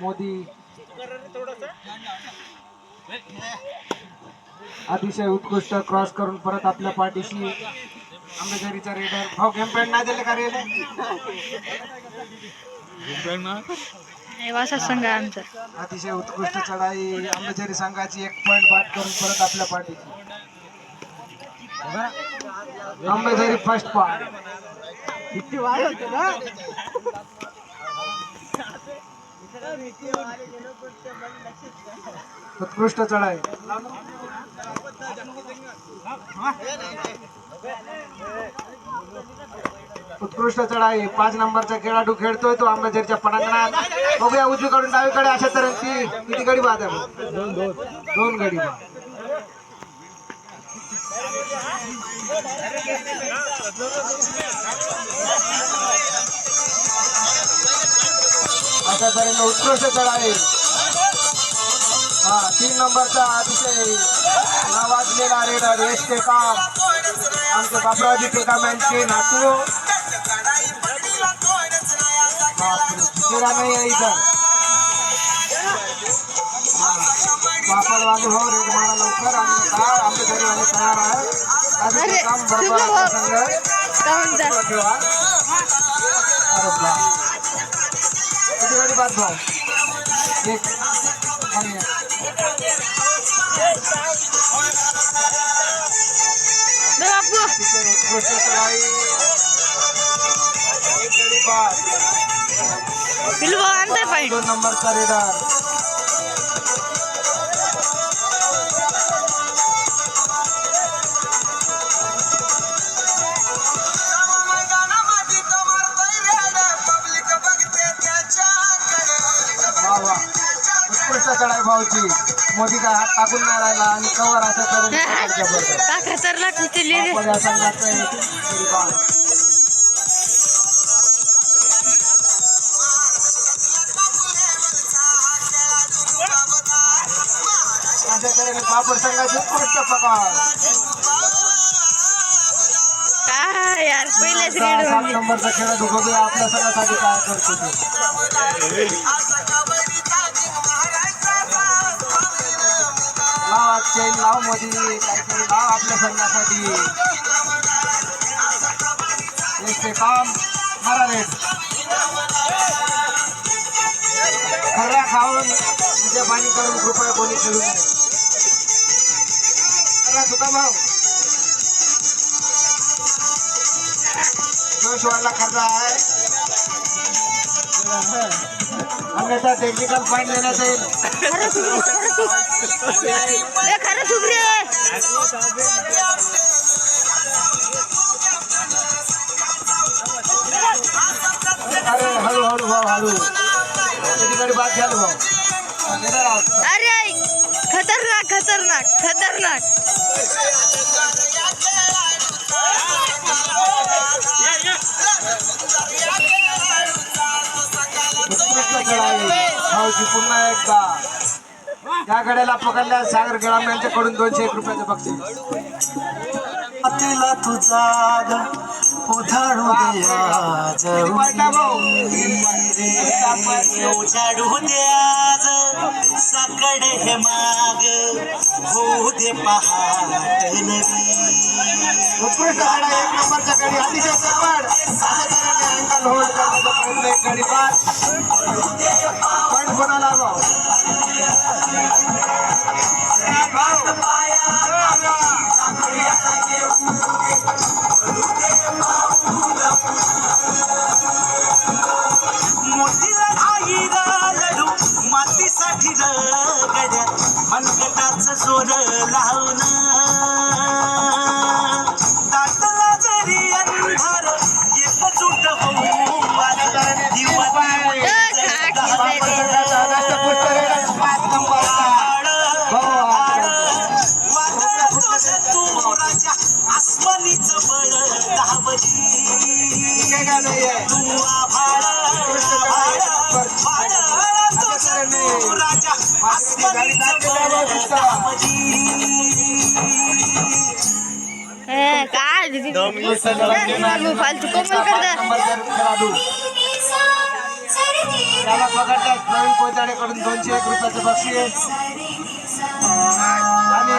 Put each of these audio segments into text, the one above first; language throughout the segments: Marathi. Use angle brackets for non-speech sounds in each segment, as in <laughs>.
मोदी. अतिशय उत्कृष्ट क्रॉस करून परत आपल्या पाठीशी आंबेजरीचा रेडर भाऊ गेम पॅन्ट नाही दिले का रे संघ आमचा. अतिशय उत्कृष्ट चढाई. आंबेजरी संघाची एक पॉइंट बाद करून परत आपल्या पाठीशी. आंबेजरी फर्स्ट पॉइंट उत्कृष्ट चढाई. उत्कृष्ट चढाई. पाच नंबरचा खेळाडू खेळतोय तो आंबेजरच्या पटांगणात. बघूया उजवीकडून डावीकडे अशा तऱ्हेची किती गडी बाद आहे दोन गडी बाद. तऱ्हेने उत्कृष्ट चढाई हा तीन नंबरचा अतिशय नावाजलेला रेडर एस के काम आमचे बापराजी टेकाम यांचे नातू नाही आहे इथं. हा. हो रेड मारा लवकर. घरी तयार आहे. काम बरोबर ठेवा अरे बा किती वेळी उत्कृष्ट चढाई भाऊची मोदी काय हात टाकून नाही राहिला आणि कवर असं करून जबरदस्त का खतरनाक उचललेले आपण या संघाचं एक गडी बाद. अशा तऱ्हेने पापड संघाचे यार पहिल्याच सहा रेड नंबरचा आपल्या संघासाठी काय करतो <laughs> लाव आज चैन लाव मोदी काहीतरी लाव आपल्या संघासाठी. एक ते काम मारा रेट खऱ्या खाऊन म्हणजे पाणी करून कृपया कोणी खेळू नये. खरा तुका भाऊ जोश वाला खर्चा आहे. अन्यथा टेक्निकल पॉईंट देण्यात येईल. खरं अरे भाऊ हळू कधीकडे बाद झालं भाऊ. अरे खतरनाक खतरनाक खतरनाक. भाऊजी पुन्हा एकदा. त्या गड्याला पकडल्या सागर गेळाम यांच्याकडून दोनशे एक रुपयाचं बक्षीस. तिला तुझा किती पडला भाऊ. उजाडू साकड हे माग होऊ दे पहाट नवी उत्कृष्ट गाडा एक नंबरच्या गाडी. अतिशय चपड अशा तऱ्हेने अँगल होल्ड करण्याचा प्रयत्न एक गाडी बाद पण कोणाला भाऊ मातीसाठी रगड्या मनगटाचं जोर लाव. गावीच बळ दाबली तू आभाळ दोनशे एक रुपयाचं बक्षीस. आणि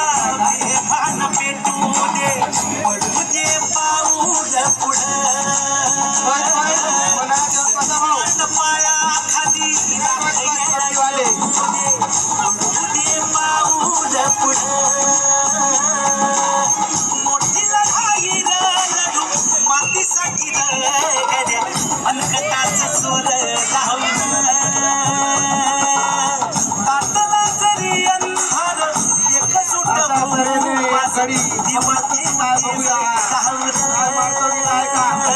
मारकरी मारकरी नाही का